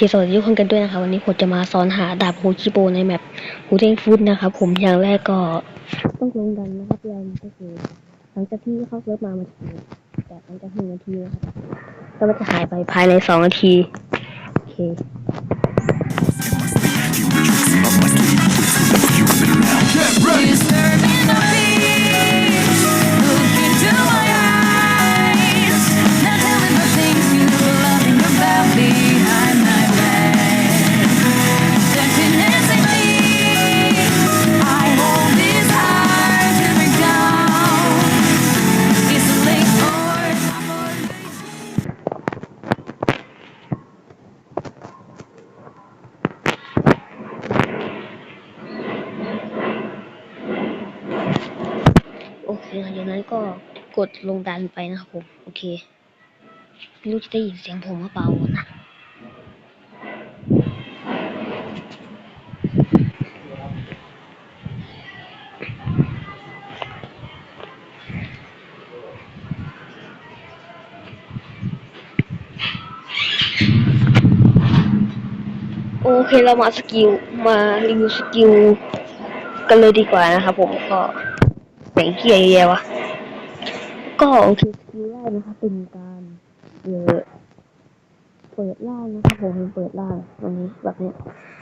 สวัสดีทุกคนกันด้วยนะครับวันนี้ผมจะมาสอนหาดาบโฮชิโบในแมปฮูเทงฟูดนะครับผมอย่างแรกก็ต้องลงดันนะครับยันก็คือหลังจากที่เข้าเซิร์ฟมามันจะแต่หลังจากหนึ่งนาทีนะครับแล้วมันจะหายไปภายในสองนาทีโอเค โอเคหลังจากนั้นก็กดลงดันไปนะครับผม โอเคไม่รู้จะได้ยินเสียงผมหรือเปล่านะโอเคเรามาสกิลมารีวิวสกิลกันเลยดีกว่านะครับผมก็ แบ่งเกียร์เยอะๆวะก็โอเคสกิลแรกนะครับเป็นการเออเปิดล่างนะครับผมเปิดล่างตรงนี้แบบนี้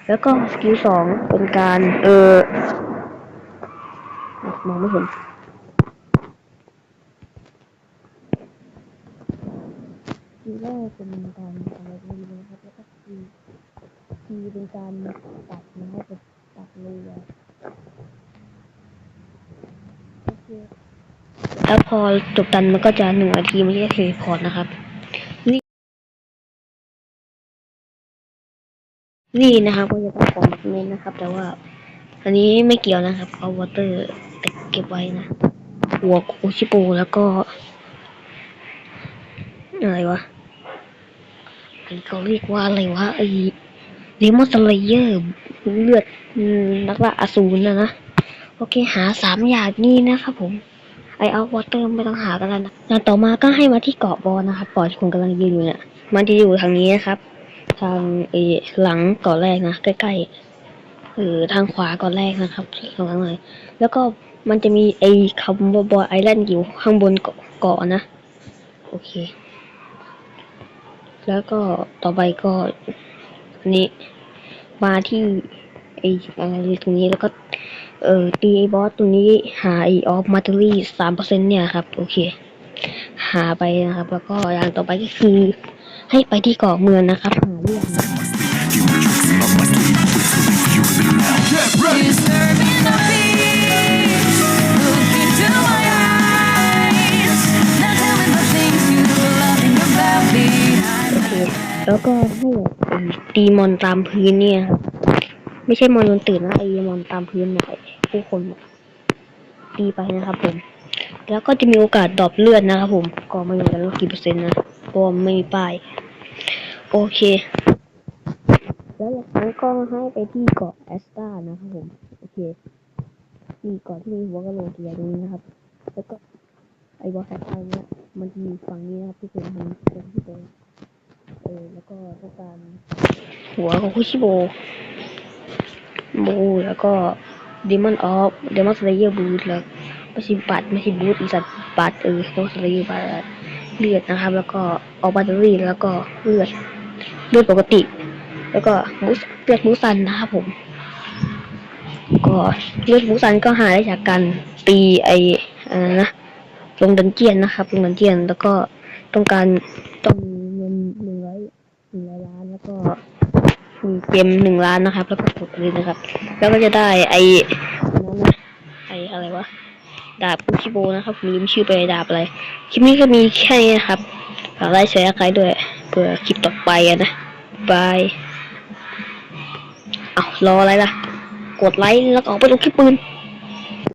แล้วก็สกิลสองเป็นการเออมองไม่เห็นสกิลแรกเป็นการอะไรไม่รู้นะครับแล้วก็สกิลทีเป็นการตัดนะให้เป็นตัดเรือโอเค แล้วพอจบตันมันก็จะหนึ่งนาทีไม่ใช่เทเลพอร์ตนะครับ นี่ นี่นะครับก็จะต้องของแบบนี้นะครับ แต่ว่า อันนี้ไม่เกี่ยวนะครับ เอาวอเตอร์แต่เก็บไว้นะหัวโอชิโปแล้วก็ อะไรวะอันนี้เขาเรียกว่าอะไรวะไอเดมอนสเลเยอร์เลือดนักล่าอสูรนะนะ โอเคหาสามอย่างนี้นะครับผมไอเอาวอเตอร์ไม่ต้องหากันแล้วนะแล้วต่อมาก็ให้มาที่เกาะบอลนะครับปอที่ผมกำลังยืนอยู่เนี่ยมันจะอยู่ทางนี้นะครับ ทางเอหลังเกาะแรกนะใกล้ๆเออทางขวาเกาะแรกนะครับตรงนั้นเลยแล้วก็มันจะมีไอคำว่าบอลไอแลนด์อยู่ข้างบนเกาะนะ โอเค แล้วก็ต่อไปก็อันนี้มาที่ไออะไรตรงนี้แล้วก็ เอ่อตีไอบอสตรงนี้หาไอ้ออฟมาเตอรี่สามเปอร์เซ็นเนี่ยครับ โอเค หาไปนะครับ แล้วก็อย่างต่อไปก็คือ ให้ไปที่เกาะเมืองนะครับหาเรื่องแล้วก็ให้ตีมอนตามพื้นเนี่ยครับ ไม่ใช่มอนบนตื่นนะไอ้มอนตามพื้นเนี่ยผู้คนเนี่ยตีไปนะครับผม แล้วก็จะมีโอกาสดรอปเลือดนะครับผม ก็ไม่รู้กันว่ากี่เปอร์เซ็นต์นะเพราะไม่มีป้าย โอเค แล้วจากนั้นก็ให้ไปที่เกาะแอสตานะครับผม โอเคที่เกาะที่มีหัวกะโหลกใหญ่ตรงนี้นะครับ แล้วก็ไอ้บอสแอสตาเนี่ยมันจะอยู่ฝั่งนี้นะครับที่เป็นทางเป็นที่เป็นเออแล้วก็ต้องการหัวของคุชิโบ โบแล้วก็ด e มอนออฟเดมอนสเลเยอร์บูทแล้วไม่ใช่บัตรไม่ใช่บูทอีสัตว์บัตรเออเดมอนสเลเยอร์บัตรเลือดนะครับ แล้วก็ออกบัตเตอรี่แล้วก็เลือดเลือดปกติ แล้วก็มูสเลือดมูสันนะครับผม ก็เลือดมูสันก็หาได้จากการตีไออะไรนะลงดันเจียนนะครับลงดันเจียนแล้วก็ต้องการต้องมีเงินหนึ่งร้อยหนึ่งร้อยล้านแล้วก็ มีเกมหนึ่งล้านนะครับ แล้วก็กดเลยนะครับ แล้วก็จะได้ไอนั้นไออะไรวะดาบคุชิโบนะครับผมลืมชื่อไปดาบอะไรคลิปนี้ก็มีแค่นี้นะครับฝากไลค์แชร์ใครด้วยเพื่อคลิปต่อไปนะบายเอารออะไรล่ะ กดไลค์แล้วก็ออกไปดูคลิปปืน